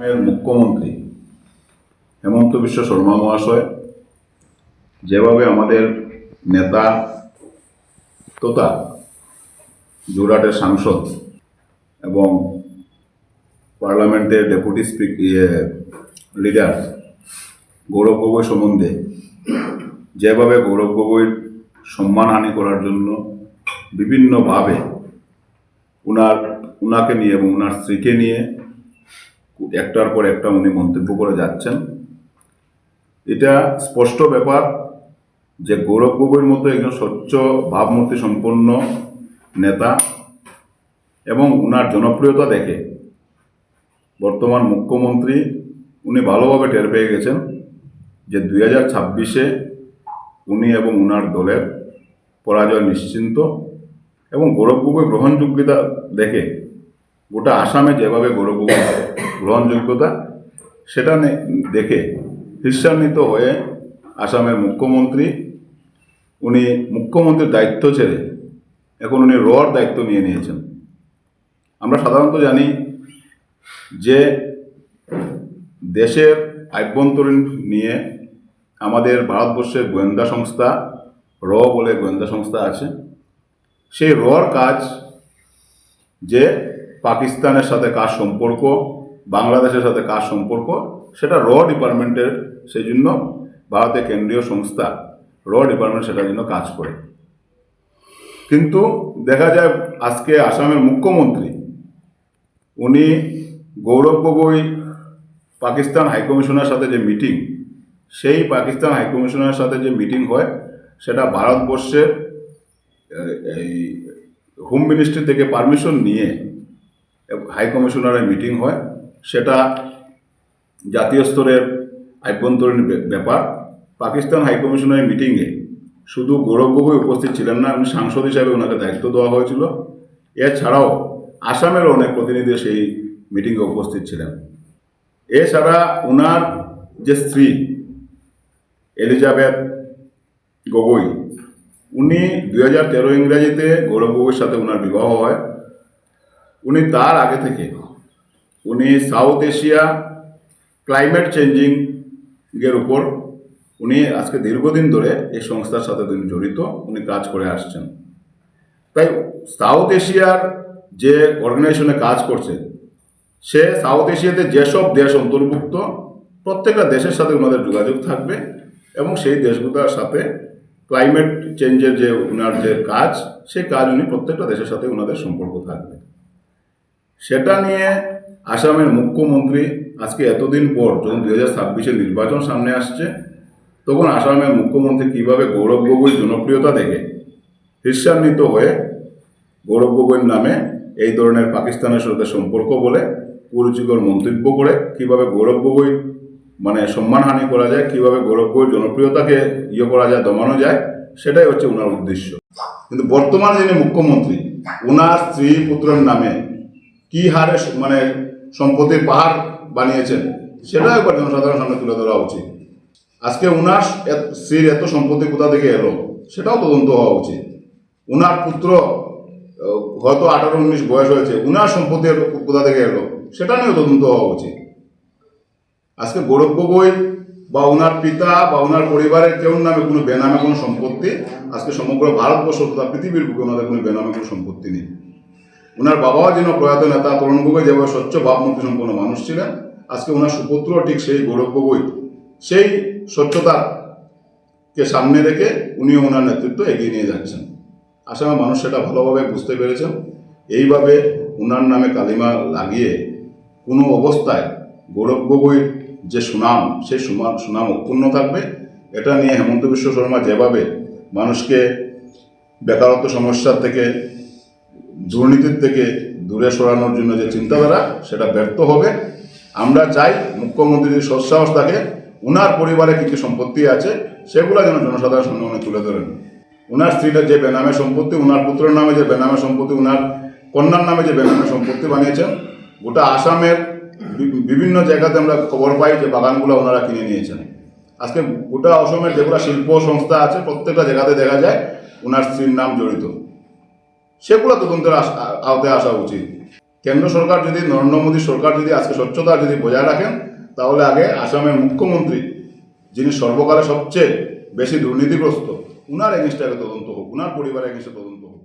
মুখ্যমন্ত্রী হেমন্ত বিশ্ব শর্মা মহাশয়, যেভাবে আমাদের নেতা তথা জোরাটের সাংসদ এবং পার্লামেন্টের ডেপুটি স্পিক ইয়ে লিডার গৌরব গগৈ সম্বন্ধে যেভাবে গৌরব গগৈর সম্মানহানি করার জন্য বিভিন্নভাবে উনার, উনাকে নিয়ে এবং উনার স্ত্রীকে নিয়ে একটার পর একটা উনি মন্তব্য করে যাচ্ছেন। এটা স্পষ্ট ব্যাপার যে গৌরব গগৈর মতো একজন স্বচ্ছ, ভাবমূর্তি সম্পন্ন নেতা এবং উনার জনপ্রিয়তা দেখে বর্তমান মুখ্যমন্ত্রী উনি ভালোভাবে টের পেয়ে গেছেন যে দুই হাজার ছাব্বিশে উনি এবং উনার দলের পরাজয় নিশ্চিন্ত এবং গৌরব গগৈ গ্রহণযোগ্যতা দেখে গোটা আসামে যেভাবে গৌরব গগৈ গ্রহণযোগ্যতা, সেটা দেখে ঈর্ষান্বিত হয়ে আসামের মুখ্যমন্ত্রী, উনি মুখ্যমন্ত্রীর দায়িত্ব ছেড়ে এখন উনি রর দায়িত্ব নিয়ে নিয়েছেন। আমরা সাধারণত জানি যে দেশের আভ্যন্তরীণ নিয়ে আমাদের ভারতবর্ষের গোয়েন্দা সংস্থা, র বলে গোয়েন্দা সংস্থা আছে। সেই রর কাজ যে পাকিস্তানের সাথে কার সম্পর্ক বাংলাদেশের সাথে কার সম্পর্ক? সেটা র ডিপার্টমেন্টের সেই জন্য ভারতের কেন্দ্রীয় সংস্থা র ডিপার্টমেন্ট সেটার জন্য কাজ করে। কিন্তু দেখা যায় আজকে আসামের মুখ্যমন্ত্রী, উনি গৌরব গগৈ পাকিস্তান হাইকমিশনের সাথে যে মিটিং, সেই পাকিস্তান হাইকমিশনের সাথে যে মিটিং হয়, সেটা ভারতবর্ষের এই হোম মিনিস্ট্রি থেকে পারমিশন নিয়ে হাইকমিশনারের মিটিং হয়। সেটা জাতীয় স্তরের আভ্যন্তরীণ ব্যাপার। পাকিস্তান হাইকমিশনের মিটিংয়ে শুধু গৌরব গগৈ উপস্থিত ছিলেন না উনি সাংসদ হিসাবে ওনাকে দায়িত্ব দেওয়া হয়েছিল। এছাড়াও আসামের অনেক প্রতিনিধি সেই মিটিংয়ে উপস্থিত ছিলেন। এছাড়া ওনার যে স্ত্রী এলিজাবেথ গগৈ, উনি দুই হাজার তেরো ইংরাজিতে গৌরব গগৈর সাথে ওনার বিবাহ হয়। উনি তার আগে থেকে উনি সাউথ এশিয়া ক্লাইমেট চেঞ্জিং এর উপর উনি আজকে দীর্ঘদিন ধরে এই সংস্থার সাথে তিনি জড়িত, উনি কাজ করে আসছেন। তাই সাউথ এশিয়ার যে অর্গানাইজেশনে কাজ করছে, সে সাউথ এশিয়াতে যেসব দেশ অন্তর্ভুক্ত, প্রত্যেকটা দেশের সাথে ওনাদের যোগাযোগ থাকবে এবং সেই দেশগুলোর সাথে ক্লাইমেট চেঞ্জের যে ওনার যে কাজ, সেই কাজ উনি প্রত্যেকটা দেশের সাথে ওনাদের সম্পর্ক থাকবে। সেটা নিয়ে আসামের মুখ্যমন্ত্রী আজকে এতদিন পর যখন দুই হাজার ছাব্বিশে নির্বাচন সামনে আসছে, তখন আসামের মুখ্যমন্ত্রী কীভাবে গৌরব গগৈর জনপ্রিয়তা দেখে ঈর্ষান্বিত হয়ে গৌরব গগৈর নামে এই ধরনের পাকিস্তানের সাথে সম্পর্ক বলে কুরুচিকর মন্তব্য করে কীভাবে গৌরব গগৈ মানে সম্মানহানি করা যায়, কীভাবে গৌরব গগৈর জনপ্রিয়তাকে ইয়ে করা যায়, দমানো যায়, সেটাই হচ্ছে ওনার উদ্দেশ্য। কিন্তু বর্তমানে যিনি মুখ্যমন্ত্রী ওনার স্ত্রী পুত্রের নামে কি হারে মানে সম্পত্তির পাহাড় বানিয়েছেন, সেটাও একবার জনসাধারণের সামনে তুলে ধরা উচিত। আজকে উনার স্ত্রীর এত সম্পত্তি কোথা থেকে এলো, সেটাও তদন্ত হওয়া উচিত। উনার পুত্র হয়তো আঠারো উনিশ বয়স হয়েছে, উনার সম্পত্তি কোথা থেকে এলো, সেটা নিয়েও তদন্ত হওয়া উচিত। আজকে গৌরব গগৈ বা ওনার পিতা বা ওনার পরিবারের কেউ নামে কোনো বেনামে কোনো সম্পত্তি, আজকে সমগ্র ভারতবর্ষ তথা পৃথিবীর বুকে ওনাদের কোনো বেনামে কোনো সম্পত্তি নেই। ওনার বাবাও যেন প্রয়াত নেতা তরুণ গগৈ যেভাবে স্বচ্ছ ভাবমূর্তি সম্পন্ন মানুষ ছিলেন, আজকে ওনার সুপুত্র ঠিক সেই গৌরব গগৈ। সেই স্বচ্ছতাকে সামনে রেখে উনিও ওনার নেতৃত্ব এগিয়ে নিয়ে যাচ্ছেন। আসামের মানুষ সেটা ভালোভাবে বুঝতে পেরেছেন। এইভাবে ওনার নামে কালিমা লাগিয়ে কোনো অবস্থায় গৌরব গগৈর যে সুনাম সেই সুনাম সুনাম অক্ষুণ্ণ থাকবে, এটা নিয়ে হেমন্ত বিশ্ব শর্মা যেভাবে মানুষকে বেকারত্ব সমস্যার থেকে দুর্নীতির থেকে দূরে সরানোর জন্য যে চিন্তাধারা, সেটা ব্যর্থ হবে। আমরা চাই মুখ্যমন্ত্রীর সৎসাহস থাকে ওনার পরিবারে কী কী সম্পত্তি আছে, সেগুলো যেন জনসাধারণের সামনে উনি তুলে ধরেন। ওনার স্ত্রীটা যে বেনামে সম্পত্তি ওনার পুত্রের নামে যে বেনামে সম্পত্তি ওনার কন্যার নামে যে বেনামে সম্পত্তি বানিয়েছেন, গোটা আসামের বিভিন্ন জায়গাতে আমরা খবর পাই যে বাগানগুলো ওনারা কিনে নিয়েছেন। আজকে গোটা অসমের যেগুলো শিল্প সংস্থা আছে, প্রত্যেকটা জায়গাতে দেখা যায় ওনার স্ত্রীর নাম জড়িত। সেগুলো তদন্তের আওতায় আসা উচিত। কেন্দ্র সরকার যদি, নরেন্দ্র মোদী সরকার যদি আজকে স্বচ্ছতা যদি বজায় রাখেন, তাহলে আগে আসামের মুখ্যমন্ত্রী, যিনি সর্বকালে সবচেয়ে বেশি দুর্নীতিগ্রস্ত, উনার এগেনস্টে তদন্ত হোক, উনার পরিবারের এগেনস্টে তদন্ত হোক।